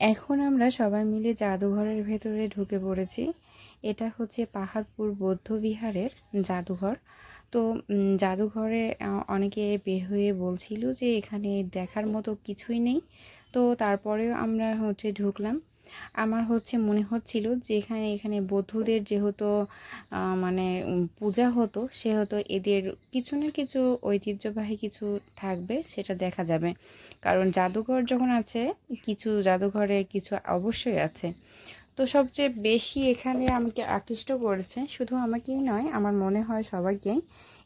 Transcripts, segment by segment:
এখন আমরা সবাই মিলে জাদুঘরের ভেতরে ঢুকে পড়েছি। এটা হচ্ছে পাহাড়পুর বৌদ্ধ বিহারের জাদুঘর। তো জাদুঘরে অনেকে বের হয়ে বলছিল যে এখানে দেখার মতো কিছুই নেই। তো, তারপরেও আমরা হচ্ছে ঢুকলাম। আমার হচ্ছে মনে হচ্ছিল যে এখানে এখানে বৌদ্ধদের যেহেতু মানে পূজা হতো, সেহেতু এদের কিছু না কিছু ঐতিহ্যবাহী কিছু থাকবে, সেটা দেখা যাবে। কারণ জাদুঘর যখন আছে, কিছু জাদুঘরে কিছু অবশ্যই আছে। তো সবচেয়ে বেশি এখানে আমাকে আকৃষ্ট করেছে, শুধু আমাকেই নয়, আমার মনে হয় সবাইকেই,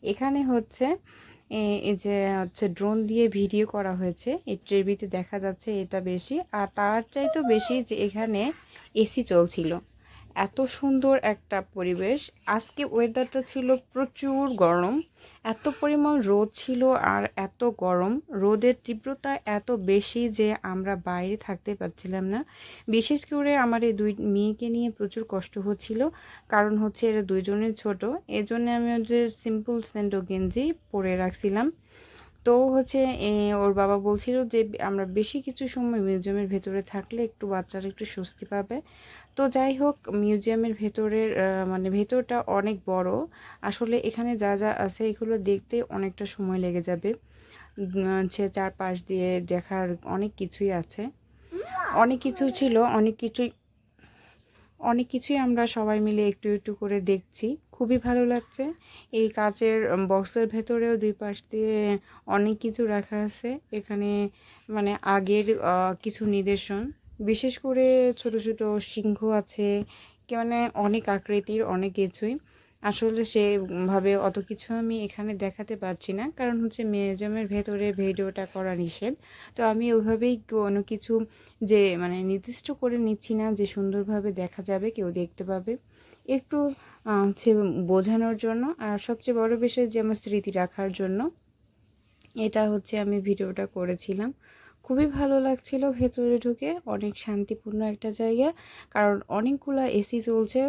এখানে হচ্ছে এই যে, হচ্ছে ড্রোন দিয়ে ভিডিও করা হয়েছে। এই টিভিতে দেখা যাচ্ছে এটা বেশি। আর তার চাইতেও বেশি যে এখানে এসি চলছিল। এত সুন্দর একটা পরিবেশ। আজকে ওয়েদারটা ছিল প্রচুর গরম। এত পরিমাণ রোদ ছিল আর এত গরম। রোদের তীব্রতা এত বেশি যে আমরা বাইরে থাকতে পারছিলাম না। বিশেষ করে আমার এই দুই মেয়েকে নিয়ে প্রচুর কষ্ট হচ্ছিল। কারণ হচ্ছে এরা দুইজনের ছোট। এজন্য আমি ওদের সিম্পল স্যান্ডো গেঞ্জি পরে রাখছিলাম। তো হচ্ছে ওর বাবা বলছিল যে, আমরা বেশি কিছু সময় মিউজিয়ামের ভেতরে থাকলে একটু বাচ্চারা একটু স্বস্তি পাবে। তো যাই হোক, মিউজিয়ামের ভেতরের মানে ভেতরটা অনেক বড়। আসলে এখানে যা যা আছে এগুলো দেখতে অনেকটা সময় লেগে যাবে। হচ্ছে চারপাশ দিয়ে দেখার অনেক কিছুই আছে। অনেক কিছু ছিল, অনেক কিছুই অনেক কিছুই আমরা সবাই মিলে একটু একটু করে দেখছি। খুবই ভালো লাগছে। এই কাচের বক্সের ভেতরেও দুই পাশ দিয়ে অনেক কিছু রাখা আছে। এখানে মানে আগের কিছু নিদর্শন। বিশেষ করে ছোট ছোট সিংহ আছে মানে অনেক আকৃতির, অনেক কিছুই। আসলে সেভাবে অত কিছু আমি এখানে দেখাতে পারছি না। কারণ হচ্ছে মিউজিয়ামের ভেতরে ভিডিওটা করা নিষেধ। তো আমি ওইভাবেই কোনো কিছু যে মানে নির্দিষ্ট করে নিচ্ছি না যে, সুন্দরভাবে দেখা যাবে, কেউ দেখতে পাবে। একটু হচ্ছে বোঝানোর জন্য আর সবচেয়ে বড় বিষয় যে, আমার স্মৃতি রাখার জন্য এটা হচ্ছে আমি ভিডিওটা করেছিলাম। খুবই ভালো লাগছিল ভেতরে ঢুকে, অনেক শান্তিপূর্ণ একটা জায়গা। কারণ অনেকগুলা এসি চলছে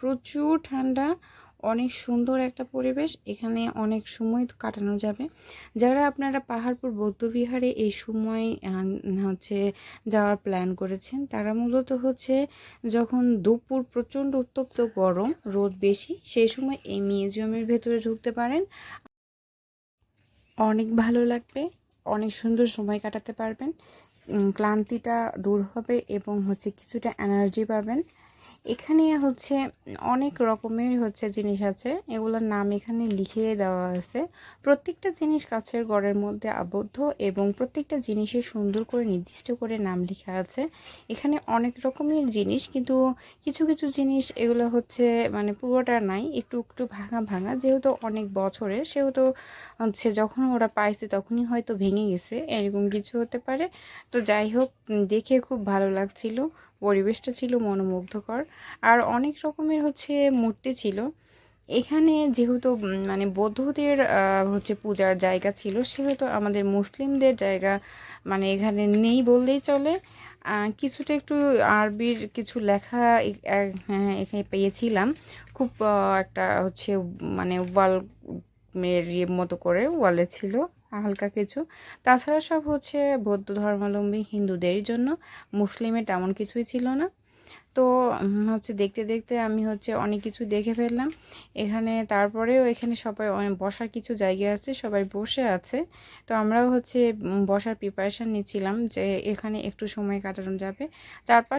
প্রচুর ঠান্ডা। অনেক সুন্দর একটা পরিবেশ। এখানে অনেক সময় কাটানো যাবে। যারা আপনারা পাহাড়পুর বৌদ্ধবিহারে এই সময় হচ্ছে যাওয়ার প্ল্যান করেছেন, তারা মূলত হচ্ছে যখন দুপুর প্রচণ্ড উত্তপ্ত গরম, রোদ বেশি, সেই সময় এই মিউজিয়ামের ভেতরে ঢুকতে পারেন। অনেক ভালো লাগবে, অনেক সুন্দর সময় কাটাতে পারবেন। ক্লান্তিটা দূর হবে এবং হচ্ছে কিছুটা এনার্জি পাবেন। এখানে হচ্ছে অনেক রকমের হচ্ছে জিনিস আছে। এগুলোর নাম এখানে লিখিয়ে দেওয়া আছে। প্রত্যেকটা জিনিস কাছের গড়ের মধ্যে আবদ্ধ এবং প্রত্যেকটা জিনিসের সুন্দর করে নির্দিষ্ট করে নাম লেখা আছে। এখানে অনেক রকমের জিনিস কিন্তু কিছু কিছু জিনিস এগুলো হচ্ছে মানে পুরোটা নাই, একটু একটু ভাঙা ভাঙা। যেহেতু অনেক বছরে, সেহেতু হচ্ছে যখন ওরা পাইছে তখনই হয়তো ভেঙে গেছে, এরকম কিছু হতে পারে। তো যাই হোক, দেখে খুব ভালো লাগছিল। পরিবেশটা ছিল মনোমুগ্ধকর। আর অনেক রকমের হচ্ছে মূর্তি ছিল। এখানে যেহেতু মানে বৌদ্ধদের হচ্ছে পূজার জায়গা ছিল, সেহেতু আমাদের মুসলিমদের জায়গা মানে এখানে নেই বললেই চলে। কিছুটা একটু আরবির কিছু লেখা হ্যাঁ এখানে পেয়েছিলাম। খুব একটা হচ্ছে মানে ওয়াল ইয়ে মতো করে ওয়ালে ছিল, হালকা কিছু। তাছাড়া সব হচ্ছে বৌদ্ধ ধর্মাবলম্বী হিন্দুদের জন্য মুসলিমের তেমন কিছুই ছিল না। তো হচ্ছে দেখতে দেখতে আমি হচ্ছে অনেক কিছু দেখে ফেললাম। এখানে তারপরেও এখানে সবাই বসার কিছু জায়গা আছে, সবাই বসে আছে। তো আমরাও হচ্ছে বসার প্রিপারেশন নিচ্ছিলাম যে এখানে একটু সময় কাটানো যাবে। চারপাশ